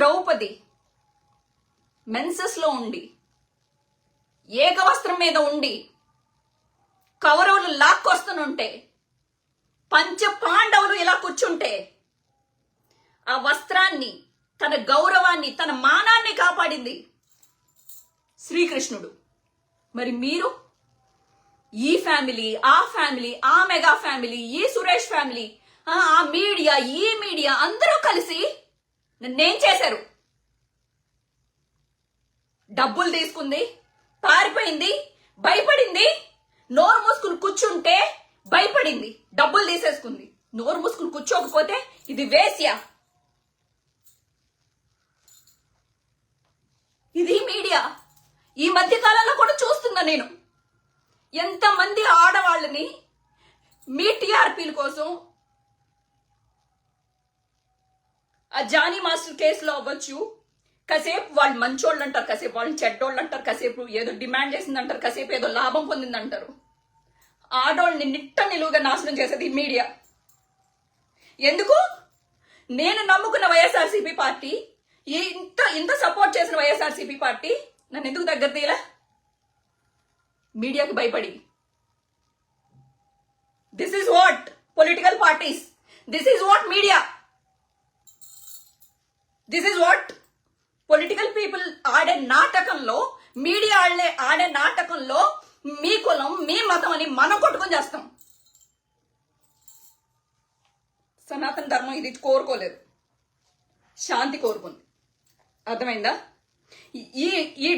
ద్రౌపది మెన్సెస్లో ఉండి ఏకవస్త్రం మీద ఉండి కౌరవులు లాక్కొస్తుంటే పంచ పాండవులు ఇలా కూర్చుంటే ఆ వస్త్రాన్ని తన గౌరవాన్ని తన మానాన్ని కాపాడింది శ్రీకృష్ణుడు. మరి మీరు? ఈ ఫ్యామిలీ ఆ ఫ్యామిలీ ఆ మెగా ఫ్యామిలీ ఈ సురేష్ ఫ్యామిలీ ఆ ఆ మీడియా ఈ మీడియా అందరూ కలిసి నన్నేం చేశారు? డబ్బులు తీసుకుంది పారిపోయింది భయపడింది. నోరు మూసుకుని కూర్చుంటే భయపడింది డబ్బులు తీసేసుకుంది. నోరు మూసుకుని కూర్చోకపోతే ఇది వేశ్య ఇది మీడియా ఈ మధ్య కాలంలో కూడా చూస్తున్నా నేను. ఎంతమంది ఆడవాళ్ళని మీ టీఆర్పీల కోసం ఆ జానీ మాస్టర్ కేసులో అవ్వచ్చు. కాసేపు వాళ్ళు మంచోళ్ళు అంటారు కాసేపు వాళ్ళు చెడ్డోళ్ళు అంటారు కాసేపు ఏదో డిమాండ్ చేసింది అంటారు కాసేపు ఏదో లాభం పొందింది అంటారు ఆడోళ్ళని నిట్ట నిలువుగా నాశనం చేసేది ఈ మీడియా. ఎందుకు? నేను నమ్ముకున్న వైఎస్ఆర్సీపీ పార్టీ ఇంత ఇంత సపోర్ట్ చేసిన వైఎస్ఆర్సీపీ పార్టీ నన్ను ఎందుకు దగ్గర తీయలే? మీడియాకు భయపడి. This is what political parties this is what media this is what political people ఆడే నాటకంలో మీడియా ఆడే ఆడే నాటకంలో మీ కులం మీ మతం అని మనం కొట్టుకొని చేస్తాం. సనాతన ధర్మం ఇది కోరుకోలేదు. శాంతి కోరుకుంది. అర్థమైందా? ఈ ఈ